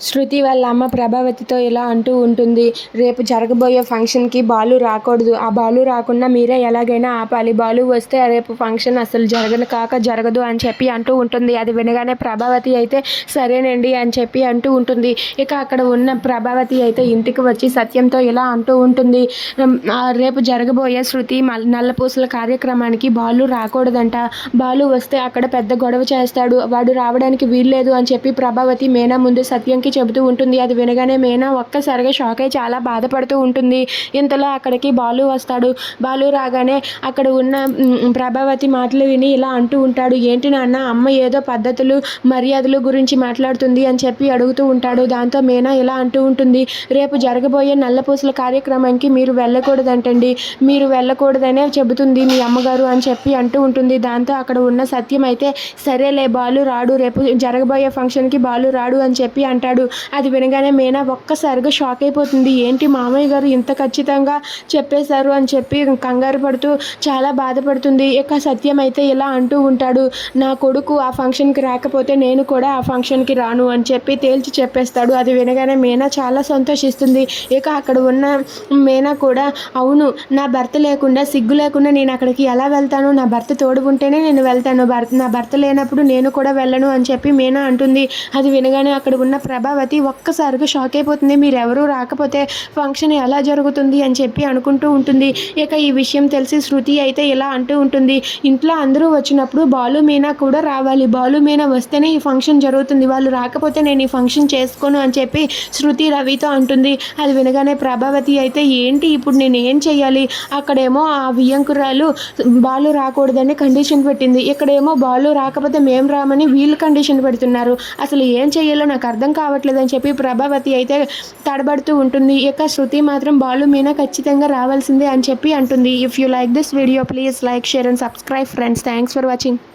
శృతి వాళ్ళ అమ్మ ప్రభావతితో ఇలా అంటూ ఉంటుంది రేపు జరగబోయే ఫంక్షన్కి బాలు రాకూడదు. ఆ బాలు రాకుండా మీరే ఎలాగైనా ఆపాలి. బాలు వస్తే రేపు ఫంక్షన్ అసలు జరగను కాక జరగదు అని చెప్పి అంటూ ఉంటుంది. అది వినగానే ప్రభావతి అయితే సరేనండి అని చెప్పి అంటూ ఉంటుంది. ఇక అక్కడ ఉన్న ప్రభావతి అయితే ఇంటికి వచ్చి సత్యంతో ఇలా అంటూ ఉంటుంది రేపు జరగబోయే శృతి మల్- నల్లపూసల కార్యక్రమానికి బాలు రాకూడదంట. బాలు వస్తే అక్కడ పెద్ద గొడవ చేస్తాడు. వాడు రావడానికి వీల్లేదు అని చెప్పి ప్రభావతి మేనా ముందు సత్యంకి చెబుతూ ఉంటుంది. అది వినగానే మేనా ఒక్కసారిగా షాక్ అయి చాలా బాధపడుతూ ఉంటుంది. ఇంతలో అక్కడికి బాలు వస్తాడు. బాలు రాగానే అక్కడ ఉన్న ప్రభావతి మాటలు విని ఇలా అంటూ ఉంటాడు. ఏంటి నాన్న అమ్మ ఏదో పద్ధతులు మర్యాదలు గురించి మాట్లాడుతుంది అని చెప్పి అడుగుతూ ఉంటాడు. దాంతో మీనా ఇలా అంటూ ఉంటుంది. రేపు జరగబోయే నల్లపూసల కార్యక్రమానికి మీరు వెళ్ళకూడదంటండి. మీరు వెళ్ళకూడదనే చెబుతుంది మీ అమ్మగారు అని చెప్పి అంటూ ఉంటుంది. దాంతో అక్కడ ఉన్న సత్యం అయితే సరేలే బాలు రాడు. రేపు జరగబోయే ఫంక్షన్కి బాలు రాడు అని చెప్పి అంటాడు. అది వినగానే మీనా ఒక్కసారిగా షాక్ అయిపోతుంది. ఏంటి మామయ్య గారు ఇంత ఖచ్చితంగా చెప్పేశారు అని చెప్పి కంగారు పడుతూ చాలా బాధపడుతుంది. ఇక సత్యం అయితే ఇలా అంటూ ఉంటాడు. నా కొడుకు ఆ ఫంక్షన్కి రాకపోతే నేను కూడా ఆ ఫంక్షన్కి రాను అని చెప్పి తేల్చి చెప్పేస్తాడు. అది వినగానే మీనా చాలా సంతోషిస్తుంది. ఇక అక్కడ ఉన్న మీనా కూడా అవును నా భర్త లేకుండా సిగ్గు లేకుండా నేను అక్కడికి ఎలా వెళ్తాను? నా భర్త తోడు ఉంటేనే నేను వెళ్తాను. భర్త నా భర్త లేనప్పుడు నేను కూడా వెళ్ళను అని చెప్పి మీనా అంటుంది. అది వినగానే అక్కడ ఉన్న ప్రభావతి ఒక్కసారిగా షాక్ అయిపోతుంది. మీరు ఎవరూ రాకపోతే ఫంక్షన్ ఎలా జరుగుతుంది అని చెప్పి అనుకుంటూ ఉంటుంది. ఇక ఈ విషయం తెలిసి శృతి అయితే ఇలా అంటూ ఉంటుంది. ఇంట్లో అందరూ వచ్చినప్పుడు బాలు మీనా కూడా రావాలి. బాలు మీనా వస్తేనే ఈ ఫంక్షన్ జరుగుతుంది. వాళ్ళు రాకపోతే నేను ఈ ఫంక్షన్ చేసుకోను అని చెప్పి శృతి రవితో అంటుంది. అది వినగానే ప్రభావతి అయితే ఏంటి ఇప్పుడు నేను ఏం చేయాలి అక్కడేమో ఆ వియ్యంకురాలు బాలు రాకూడదని కండిషన్ పెట్టింది. ఇక్కడేమో బాలు రాకపోతే మేము రామని వీళ్ళు కండిషన్ పెడుతున్నారు. అసలు ఏం చేయాలో నాకు అర్థం కావట్లేదు. అని చెప్పి ప్రభావతి అయితే తడబడుతూ ఉంటుంది. ఇక శృతి మాత్రం బాలు మీనా ఖచ్చితంగా రావాల్సిందే అని చెప్పి అంటుంది. If you like this video please like share and subscribe friends thanks for watching